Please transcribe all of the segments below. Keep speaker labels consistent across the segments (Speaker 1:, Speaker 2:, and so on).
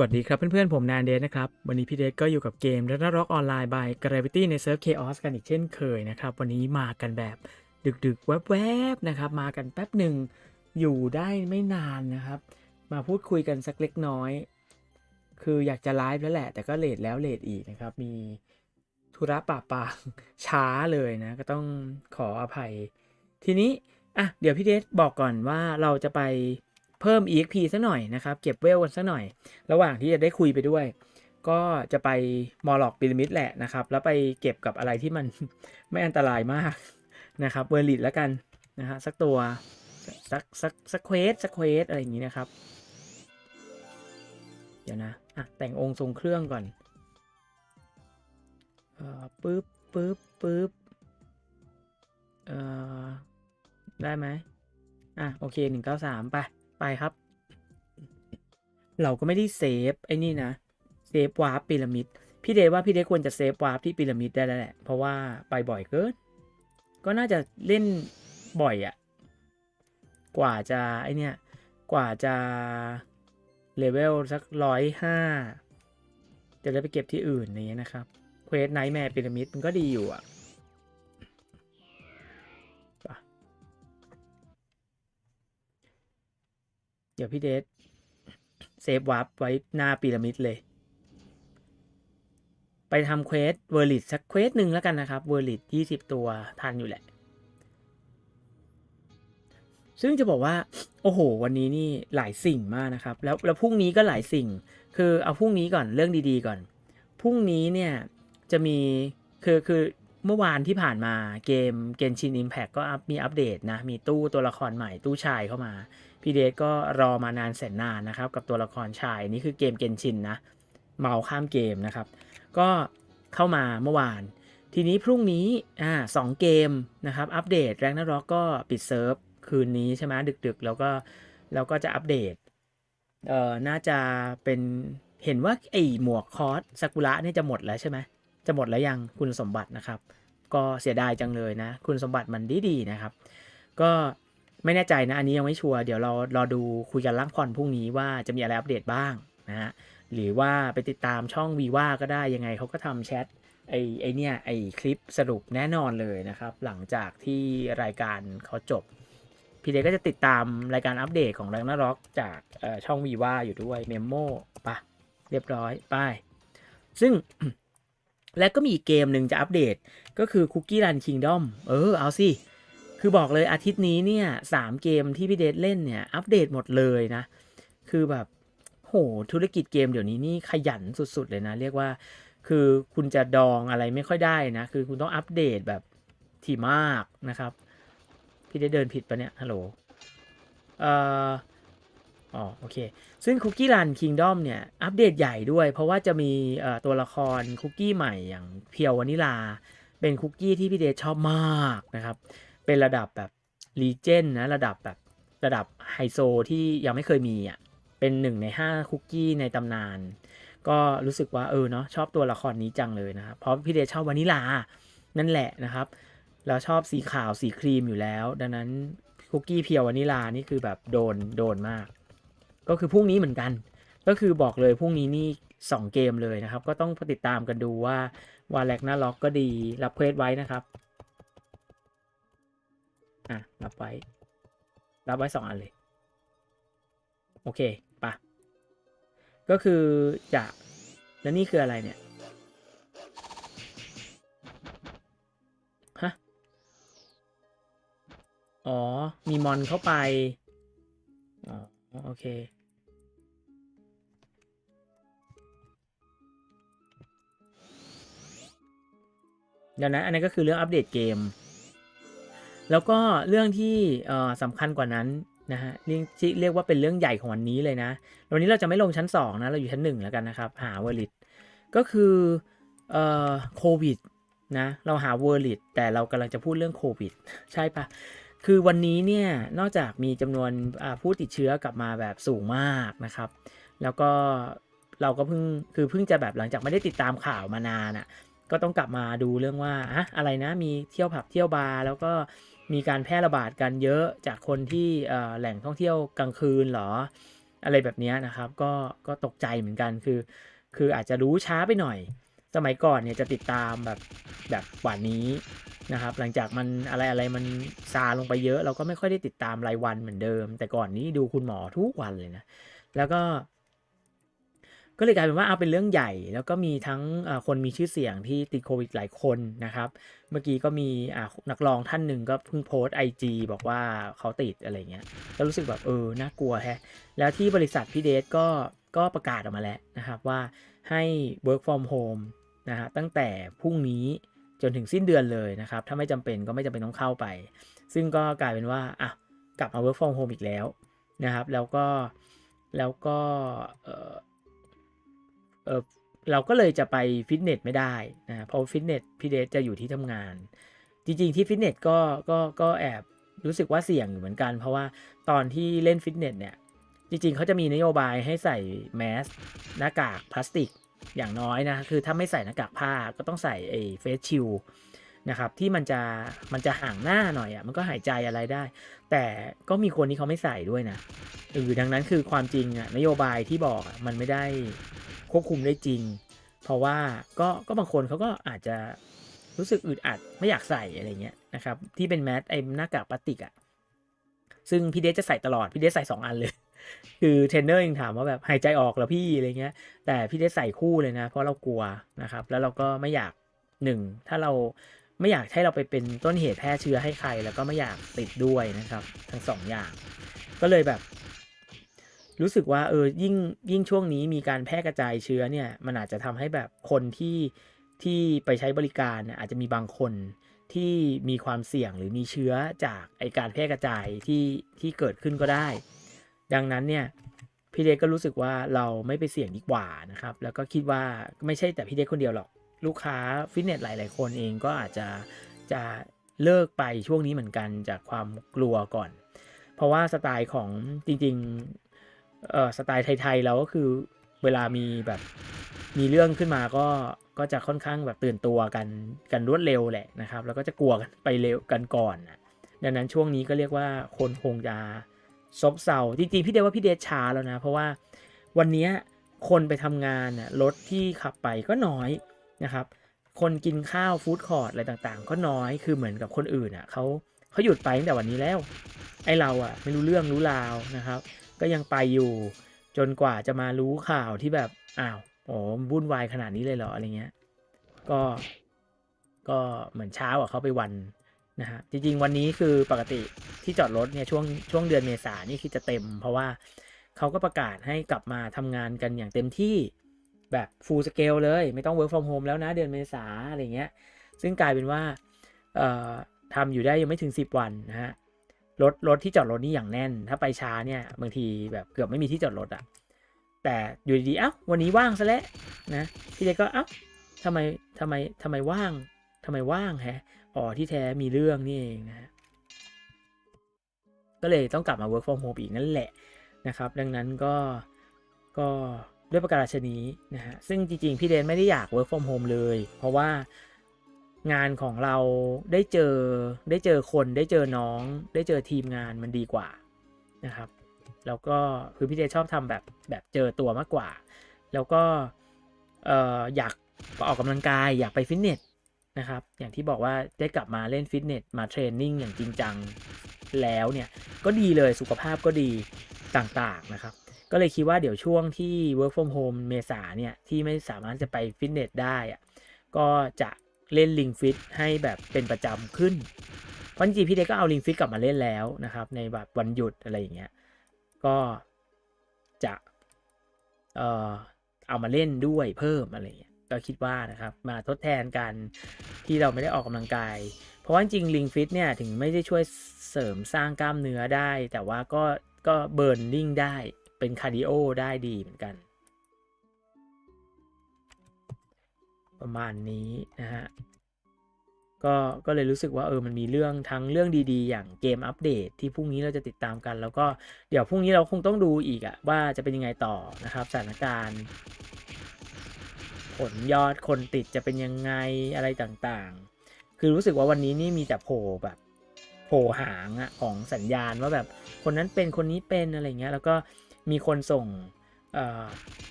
Speaker 1: สวัสดีครับเพื่อนๆ ผมแนนเดสนะครับ วันนี้พี่เดสก็อยู่กับเกม r a g n a r o k ออนไลน์ by Gravity ในเซิร์ฟ Chaos กันอีกเช่นเคยนะครับ วันนี้มากันแบบดึกๆ แวบๆ นะครับ มากันแป๊บหนึ่งอยู่ได้ไม่นานนะครับ มาพูดคุยกันสักเล็กน้อย คืออยากจะไลฟ์แล้วแหละ แต่ก็เลทแล้วเลทอีกนะครับ มีธุระป่าปางช้าเลยนะ ก็ต้องขออภัย ทีนี้อะเดี๋ยวพี่เดสบอกก่อนว่าเราจะไป เพิ่ม EXP ซะหน่อยนะครับ เก็บเวลกันซะหน่อย ระหว่างที่จะได้คุยไปด้วย ก็จะไปมอลล็อกพีระมิดแหละนะครับ แล้วไปเก็บกับอะไรที่มัน ไม่อันตรายมากนะครับเวอร์ลิตแล้วกันนะฮะสักตัวสักสักสักเควสสักเควสอะไรอย่างนี้นะครับ เดี๋ยวนะอะแต่งองค์ทรงเครื่องก่อนเอ่อปึ๊บปึ๊บปึ๊บเอ่อได้ไหมอะโอเคหนึ่งเก้าสามไป ไปครับ เราก็ไม่ได้เซฟไอ้นี่นะเซฟวาร์ปพีระมิดพี่เดว่าพี่เดควรจะเซฟวาร์ปที่พีระมิดได้แล้วแหละ เพราะว่าไปบ่อยเกินก็น่าจะเล่นบ่อยอะกว่าจะไอเนี่ยกว่าจะเลเวลสักร้อยห้าจะได้ไปเก็บที่อื่นอย่างเงี้ยนะครับเควสไนท์แมร์พีระมิดมันก็ดีอยู่อะ เดี๋ยวพี่เดชเซฟวาร์ปไว้หน้าพีระมิดเลย ไปทำเควสเวอร์ลิตสักเควสหนึ่งแล้วกันนะครับเวอร์ลิตยี่สิบตัวทันอยู่แหละ ซึ่งจะบอกว่า โอ้โห วันนี้นี่หลายสิ่งมากนะครับ แล้วแล้วพรุ่งนี้ก็หลายสิ่ง คือเอาพรุ่งนี้ก่อนเรื่องดีๆก่อนพรุ่งนี้เนี่ยจะมีคือคือ เมื่อวานที่ผ่านมาเกมเกนชินอิมแพกก็มีอัปเดตนะ มีตู้ตัวละครใหม่ตู้ชายเข้ามา พี่เดชก็รอมานานแสนนานนะครับ กับตัวละครชายนี่คือเกมเกนชินนะ เมาข้ามเกมนะครับ ก็เข้ามาเมื่อวาน ทีนี้พรุ่งนี้อ่าสองเกมนะครับ อัปเดตแรงนร็อกก็ปิดเซิร์ฟคืนนี้ใช่ไหมดึกๆ แล้วก็แล้วก็จะอัปเดตเอ่อน่าจะเป็นเห็นว่าไอหมวกคอสซากุระนี่จะหมดแล้วใช่ไหม จะหมดแล้วยังคุณสมบัตินะครับ ก็เสียดายจังเลยนะ คุณสมบัติมันดีๆนะครับ ก็ไม่แน่ใจนะ อันนี้ยังไม่ชัวร์เดี๋ยวเรารอดูคุยกันล่างพรพรุ่งนี้ว่าจะมีอะไรอัปเดตบ้างนะฮะหรือว่าไปติดตามช่องวีว่าก็ได้ยังไงเขาก็ทำแชทไอ้ไอเนี่ยไอคลิปสรุปแน่นอนเลยนะครับ หลังจากที่รายการเขาจบ พี่เดก็จะติดตามรายการอัปเดตของแรงนาร็อกจากช่องวีว่าอยู่ด้วยเมมโมปะเรียบร้อยไปซึ่ง และก็มีอีกเกมหนึ่งจะอัปเดต ก็คือ Cookie Run Kingdom เออ เอาสิ คือบอกเลยอาทิตย์นี้เนี่ยสามเกมที่พี่เดชเล่นเนี่ย อัปเดตหมดเลยนะ คือแบบโหธุรกิจเกมเดี๋ยวนี้นี่ขยันสุดๆเลยนะ เรียกว่าคือคุณจะดองอะไรไม่ค่อยได้นะ คือคุณต้องอัปเดตแบบถี่มากนะครับ พี่ได้เดินผิดปะเนี่ยฮัลโหลเอ่อ อ๋อโอเค ซึ่ง Cookie Run Kingdom เนี่ยอัปเดตใหญ่ด้วย เพราะว่าจะมีตัวละครคุกกี้ใหม่อย่างเพียววานิลา เป็นคุกกี้ที่พี่เดชชอบมากนะครับ เป็นระดับแบบรีเจนนะระดับแบบระดับไฮโซที่ยังไม่เคยมีอะเป็นหนึ่งในห้าคุกกี้ในตำนาน ก็รู้สึกว่าเออเนาะชอบตัวละครนี้จังเลยนะครับ เพราะพี่เดชชอบวานิลานั่นแหละนะครับแล้วชอบสีขาวสีครีมอยู่แล้ว ดังนั้นคุกกี้เพียววานิลานี่คือแบบโดนโดนมาก ก็คือพรุ่งนี้เหมือนกัน ก็คือบอกเลยพรุ่งนี้นี่2เกมเลยนะครับ ก็ต้องติดตามกันดูว่าวาแลกนาล็อกก็ดีรับเควสไว้นะครับอะรับไว้ รับไว้ 2 อันเลย โอเคปะก็คือจะแล้วนี่คืออะไรเนี่ยฮะอ๋อ มีมอนเข้าไป อ๋อ โอเค ดังนั้นอันนี้นก็คือเรื่องอัปเดตเกม แล้วก็เรื่องที่สำคัญกว่านั้นนะฮะเรียกที่เรียกว่าเป็นเรื่องใหญ่ของวันนี้เลยนะวันนี้เราจะไม่ลงชั้น 2 นะ เราอยู่ชั้น 1 แล้วกันนะครับ หาเวอร์ลิตก็คือเอ่อโควิดนะเราหาเวอร์ลิตแต่เรากำลังจะพูดเรื่องโควิด ใช่ปะคือวันนี้เนี่ยนอกจากมีจำนวนผู้ติดเชื้อกลับมาแบบสูงมากนะครับ แล้วก็เราก็เพิ่งคือเพิ่งจะแบบหลังจากไม่ได้ติดตามข่าวมานานอะ ก็ต้องกลับมาดูเรื่องว่าอะอะไรนะมีเที่ยวผับเที่ยวบาร์แล้วก็มีการแพร่ระบาดกันเยอะจากคนที่แหล่งท่องเที่ยวกลางคืนหรอ อะไรแบบนี้นะครับก็ก็ตกใจเหมือนกันคือ คืออาจจะรู้ช้าไปหน่อย สมัยก่อนเนี่ยจะติดตามแบบแบบกว่านี้นะครับ หลังจากมันอะไรอะไรมันซาลงไปเยอะ เราก็ไม่ค่อยได้ติดตามรายวันเหมือนเดิม แต่ก่อนนี้ดูคุณหมอทุกวันเลยนะ แล้วก็ ก็เลยกลายเป็นว่าเอาเป็นเรื่องใหญ่ แล้วก็มีทั้งคนมีชื่อเสียงที่ติดโควิดหลายคนนะครับ เมื่อกี้ก็มีนักร้องท่านหนึ่งก็เพิ่งโพสต์ไอจบอกว่าเขาติดอะไรเงี้ยก็รู้สึกแบบเออน่ากลัวแฮะแล้วที่บริษัทพี่เดชก็ก็ประกาศออกมาแล้วนะครับว่าให้ work from home นะฮะตั้งแต่พรุ่งนี้จนถึงสิ้นเดือนเลยนะครับ ถ้าไม่จำเป็นก็ไม่จำเป็นต้องเข้าไป ซึ่งก็กลายเป็นว่าอะกลับมา work from home อีกแล้วนะครับ แล้วก็แล้วก็เออ เออเราก็เลยจะไปฟิตเนสไม่ได้นะเพราะฟิตเนสพี่เดชจะอยู่ที่ทำงาน จริง ๆ ที่ฟิตเนสก็ก็ก็แอบรู้สึกว่าเสี่ยงอยู่เหมือนกัน เพราะว่าตอนที่เล่นฟิตเนสเนี่ยจริง ๆเขาจะมีนโยบายให้ใส่แมสหน้ากากพลาสติกอย่างน้อยนะคือถ้าไม่ใส่หน้ากากผ้าก็ต้องใส่ไอ้เฟสชิลนะครับที่มันจะมันจะห่างหน้าหน่อยอะ่ะมันก็หายใจอะไรได้ แต่ก็มีคนที่เขาไม่ใส่ด้วยนะเออดังนั้นคือความจริงอะนโยบายที่บอกอะมันไม่ได้ ควบคุมได้จริง เพราะว่าก็ก็บางคนเขาก็อาจจะรู้สึกอึดอัดไม่อยากใส่อะไรเงี้ยนะครับที่เป็นแมสไอ้หน้ากากพลาสติกอะ่ะซึ่งพี่เดชจะใส่ตลอดพี่เดชใส่สองอันเลย คือเทรนเนอร์ยังถามว่าแบบหายใจออกเหรอพี่อะไรเงี้ย แต่พี่ได้ใส่คู่เลยนะ เพราะเรากลัวนะครับ แล้วเราก็ไม่อยากหนึ่งถ้าเราไม่อยากให้เราไปเป็นต้นเหตุแพร่เชื้อให้ใคร แล้วก็ไม่อยากติดด้วยนะครับ ทั้งสองอย่าง ก็เลยแบบ รู้สึกว่าเออยิ่งยิ่งช่วงนี้มีการแพร่กระจายเชื้อเนี่ยมันอาจจะทำให้แบบคนที่ที่ไปใช้บริการอาจจะมีบางคนที่มีความเสี่ยงหรือมีเชื้อจากไอการแพร่กระจายที่ที่เกิดขึ้นก็ได้ ดังนั้นเนี่ยพี่เดชก็รู้สึกว่าเราไม่ไปเสี่ยงดีกว่านะครับ แล้วก็คิดว่าไม่ใช่แต่พี่เดชคนเดียวหรอก ลูกค้าฟิตเนสหลาย ๆ คนเองก็อาจจะจะเลิกไปช่วงนี้เหมือนกันจากความกลัวก่อน เพราะว่าสไตล์ของจริง เอ่อสไตล์ไทยๆเราก็คือเวลามีแบบมีเรื่องขึ้นมาก็ก็จะค่อนข้างแบบตื่นตัวกันกันรวดเร็วแหละนะครับ แล้วก็จะกลัวกันไปเร็วกันก่อนนะดังนั้นช่วงนี้ก็เรียกว่าคนคงจะซบเซาจริงๆพี่เดชว่าพี่เดชช้าแล้วนะ เพราะว่าวันนี้คนไปทำงานน่ะรถที่ขับไปก็น้อยนะครับ คนกินข้าวฟู้ดคอร์ทอะไรต่างๆ ก็น้อยคือเหมือนกับคนอื่นอะเขาเขาหยุดไปตั้งแต่วันนี้แล้ว ไอเราอะไม่รู้เรื่องรู้ราวนะครับ ก็ยังไปอยู่จนกว่าจะมารู้ข่าวที่แบบอ้าวโอ้วุ่นวายขนาดนี้เลยเหรออะไรเงี้ย ก็ก็เหมือนเช้ากว่าเขาไปวันนะฮะจริงๆวันนี้คือปกติที่จอดรถเนี่ยช่วงช่วงเดือนเมษานี่คือจะเต็ม เพราะว่าเขาก็ประกาศให้กลับมาทำงานกันอย่างเต็มที่แบบ full scale เลย ไม่ต้อง work from home แล้วนะเดือนเมษาอะไรเงี้ย ซึ่งกลายเป็นว่าเอ่อทำอยู่ได้ยังไม่ถึง 10 วันนะฮะ รถรถที่จอดรถนี่อย่างแน่น ถ้าไปช้าเนี่ยบางทีแบบเกือบไม่มีที่จอดรถอะแต่อยู่ดีๆเอ้าวันนี้ว่างซะแล้วนะพี่เด็กก็เอ้าทำไมทำไมทำไมว่างทำไมว่างแฮะอ๋อที่แท้มีเรื่องนี่เองนะฮะก็เลยต้องกลับมา work from home อีกนั่นแหละนะครับ ดังนั้นก็ก็ด้วยประการฉนี้นะฮะซึ่งจริงๆ พี่เดนไม่ได้อยาก work from home เลย เพราะว่า งานของเราได้เจอได้เจอคนได้เจอน้อง ได้เจอทีมงานมันดีกว่านะครับ แล้วก็คือพี่เดนชอบทำแบบแบบเจอตัวมากกว่า แล้วก็เอ่ออยากออกกำลังกายอยากไปฟิตเนสนะครับ อย่างที่บอกว่าได้กลับมาเล่นฟิตเนสมาเทรนนิ่งอย่างจริงจังแล้วเนี่ยก็ดีเลยสุขภาพก็ดีต่างๆนะครับ ก็เลยคิดว่าเดี๋ยวช่วงที่ work from home เมษาเนี่ยที่ไม่สามารถจะไปฟิตเนสได้อะก็จะ เล่นลิงฟิตให้แบบเป็นประจำขึ้น เพราะจริงๆพี่เด็กก็เอาลิงฟิตกลับมาเล่นแล้วนะครับ ในแบบวันหยุดอะไรอย่างเงี้ย ก็จะเอ่อเอามาเล่นด้วยเพิ่มอะไรอย่างเงี้ย ก็คิดว่านะครับมาทดแทนกันที่เราไม่ได้ออกกำลังกาย เพราะว่าจริงลิงฟิตเนี่ยถึงไม่ได้ช่วยเสริมสร้างกล้ามเนื้อได้ แต่ว่าก็ก็เบิร์นนิ่งได้เป็นคาร์ดิโอได้ดีเหมือนกัน ประมาณนี้นะฮะก็ก็เลยรู้สึกว่าเออมันมีเรื่องทั้งเรื่องดีๆ อย่างเกมอัปเดตที่พรุ่งนี้เราจะติดตามกัน แล้วก็เดี๋ยวพรุ่งนี้เราคงต้องดูอีกอะว่าจะเป็นยังไงต่อนะครับสถานการณ์ ผลยอดคนติดจะเป็นยังไงอะไรต่างๆ คือรู้สึกว่าวันนี้นี่มีแต่โผล่แบบโผล่หางอะของสัญญาณว่าแบบคนนั้นเป็นคนนี้เป็นอะไรเงี้ยแล้วก็มีคนส่ง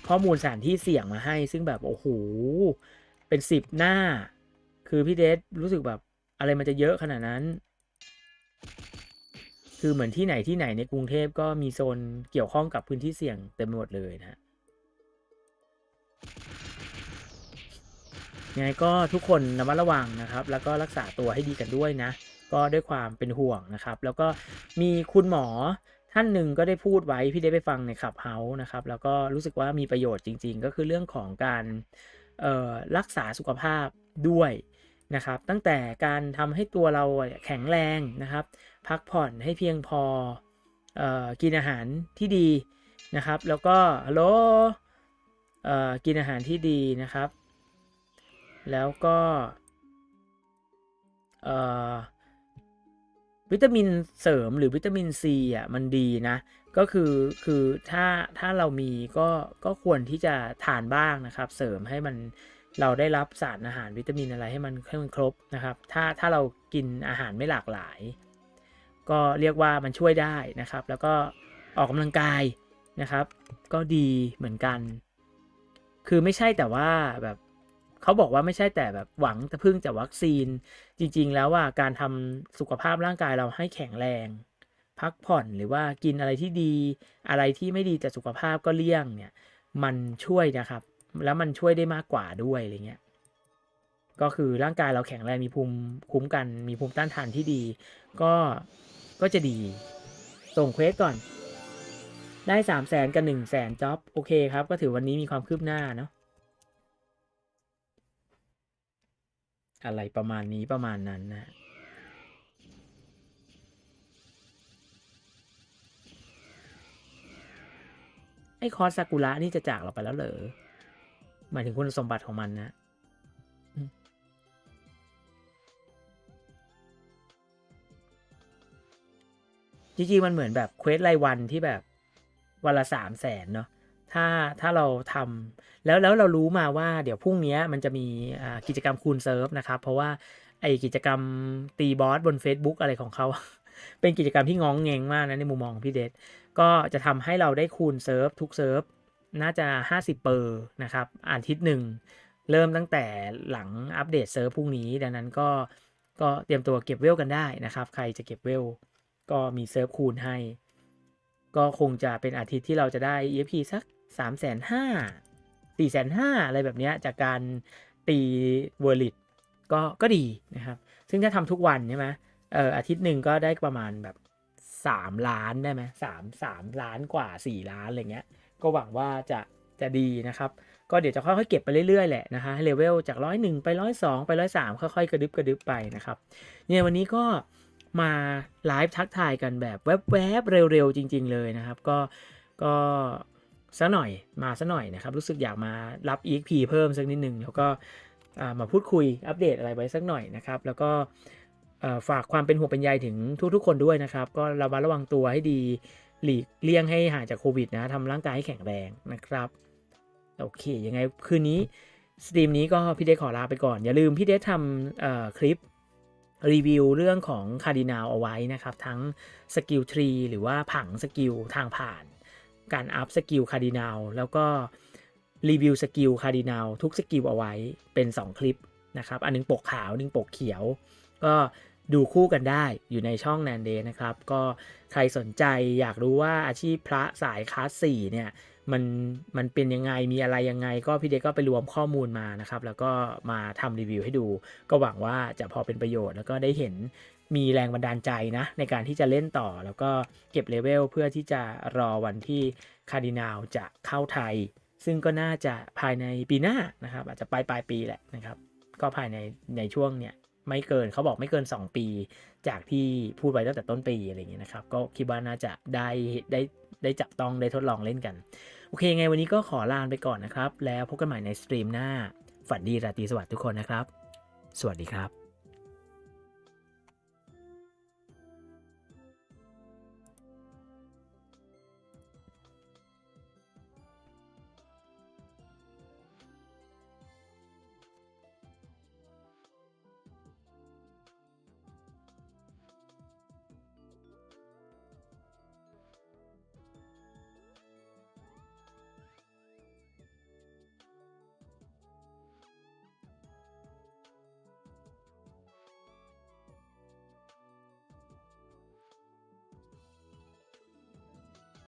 Speaker 1: ข้อมูลสถานที่เสี่ยงมาให้ ซึ่งแบบโอ้โห เป็นสิบหน้า คือพี่เดชรู้สึกแบบอะไรมันจะเยอะขนาดนั้น คือเหมือนที่ไหนที่ไหนในกรุงเทพก็มีโซนเกี่ยวข้องกับพื้นที่เสี่ยงเต็มไปหมดเลยนะฮะยังไงก็ทุกคนระมัดระวังนะครับ แล้วก็รักษาตัวให้ดีกันด้วยนะ ก็ด้วยความเป็นห่วงนะครับ แล้วก็มีคุณหมอท่านหนึ่งก็ได้พูดไว้พี่ได้ไปฟังในขับเฮาส์นะครับ แล้วก็รู้สึกว่ามีประโยชน์จริง ๆ ก็คือเรื่องของการ รักษาสุขภาพด้วยนะครับ ตั้งแต่การทำให้ตัวเราแข็งแรงนะครับ พักผ่อนให้เพียงพอออกินอาหารที่ดีนะครับ แล้วก็ฮัลโหลกินอาหารที่ดีนะครับ แล้วก็วิตามินเสริมหรือวิตามินซีอะมันดีนะ ก็คือคือถ้าถ้าเรามีก็ก็ควรที่จะทานบ้างนะครับ เสริมให้มันเราได้รับสารอาหารวิตามินอะไรให้มันให้มันครบนะครับ ถ้าถ้าเรากินอาหารไม่หลากหลาย ก็เรียกว่ามันช่วยได้นะครับ แล้วก็ออกกำลังกายนะครับ ก็ดีเหมือนกัน คือไม่ใช่แต่ว่าแบบเขาบอกว่าไม่ใช่แต่แบบหวังจะพึ่งแต่วัคซีน จริง ๆ แล้วว่าการทำสุขภาพร่างกายเราให้แข็งแรง พักผ่อนหรือว่ากินอะไรที่ดี อะไรที่ไม่ดีต่สุขภาพก็เลี่ยงเนี่ยมันช่วยนะครับ แล้วมันช่วยได้มากกว่าด้วยอะไรเงี้ยก็คือร่างกายเราแข็งแรงมีภูมิคุ้มกัน มีภูมิต้านทานที่ดี ก็ก็จะดี ส่งเควสก่อน ได้สามแสนกับหนึ่งแสนจ็อบโอเคครับ ก็ถือวันนี้มีความคืบหน้าเนาะอะไรประมาณนี้ประมาณนั้นนะ ไอ้คอสซากุระนี่จะจากเราไปแล้วเหรอหมายถึงคุณสมบัติของมันนะจริงๆมันเหมือนแบบเควสรายวันที่แบบวันละสามแสนเนาะถ้าถ้าเราทำแล้วแล้วเรารู้มาว่าเดี๋ยวพรุ่งนี้มันจะมีกิจกรรมคูณเซิร์ฟนะครับ เพราะว่าไอกิจกรรมตีบอสบน Facebook อะไรของเขา เป็นกิจกรรมที่งองเงงมากนะในมุมมองพี่เดชก็จะทำให้เราได้คูณเซิร์ฟทุกเซิร์ฟน่าจะ 50 เปอร์นะครับอาทิตย์หนึ่งเริ่มตั้งแต่หลังอัปเดตเซิร์ฟพรุ่งนี้ ดังนั้นก็ก็เตรียมตัวเก็บเวลกันได้นะครับ ใครจะเก็บเวลก็มีเซิร์ฟคูณให้ ก็คงจะเป็นอาทิตย์ที่เราจะได้ EFP สักสามแสนห้าสี่แสนห้าอะไรแบบนี้จากการตีเวอร์ลิตก็ก็ดีนะครับ ซึ่งถ้าทำทุกวันใช่ไหม เอออาทิตย์หนึ่งก็ได้ประมาณแบบสามล้านได้ไหมสามสามล้านกว่าสี่ล้านอะไรเงี้ย ก็หวังว่าจะจะดีนะครับ ก็เดี๋ยวจะค่อยๆเก็บไปเรื่อยๆแหละนะฮะเลเวลจากร้อยหนึ่งไปร้อยสองไปร้อยสามค่อยๆกระดึบกระดึบไปนะครับเนี่ยวันนี้ก็มาไลฟ์ทักทายกันแบบแวบๆเร็วๆจริง ๆ เลยนะครับ ก็ก็สักหน่อยมาสักหน่อยนะครับ รู้สึกอยากมารับ EXP เพิ่มสักนิดหนึ่งแล้วก็มาพูดคุยอัปเดตอะไรไว้สักหน่อยนะครับ แล้วก็ ฝากความเป็นห่วงเป็นใยถึงทุกๆ คนด้วยนะครับ ก็ระมัดระวังตัวให้ดีหลีกเลี่ยงให้ห่างจากโควิดนะทำร่างกายให้แข็งแรงนะครับโอเคยังไงคืนนี้สตรีมนี้ก็พี่เดชขอลาไปก่อน อย่าลืมพี่เดชทำคลิปรีวิวเรื่องของคาร์ดินาลเอาไว้นะครับ ทั้งสกิลทรีหรือว่าผังสกิลทางผ่าน การอัพสกิลคาร์ดินาลแล้วก็รีวิวสกิลคาร์ดินาลทุกสกิลเอาไว้เป็น 2 คลิปนะครับ อันนึงปกขาวนึงปกเขียว ก็ ดูคู่กันได้อยู่ในช่องแนนเดนะครับ ก็ใครสนใจอยากรู้ว่าอาชีพพระสายคลาสสี่เนี่ยมันมันเป็นยังไงมีอะไรยังไง ก็พี่เด็กก็ไปรวมข้อมูลมานะครับ แล้วก็มาทำรีวิวให้ดู ก็หวังว่าจะพอเป็นประโยชน์ แล้วก็ได้เห็นมีแรงบันดาลใจนะ ในการที่จะเล่นต่อ แล้วก็เก็บเลเวลเพื่อที่จะรอวันที่คาร์ดินาลจะเข้าไทย ซึ่งก็น่าจะภายในปีหน้านะครับ อาจจะปลายปลายปีแหละนะครับ ก็ภายในในช่วงเนี้ย ไม่เกินเขาบอกไม่เกิน 2 ปี จากที่พูดไว้ตั้งแต่ต้นปีอะไรอย่างเงี้ยนะครับ ก็คิดว่าน่าจะได้ได้ได้จับต้องได้ทดลองเล่นกัน โอเคไงวันนี้ก็ขอลาไปก่อนนะครับ แล้วพบกันใหม่ในสตรีมหน้า ฝันดีราตรีสวัสดิ์ทุกคนนะครับ สวัสดีครับ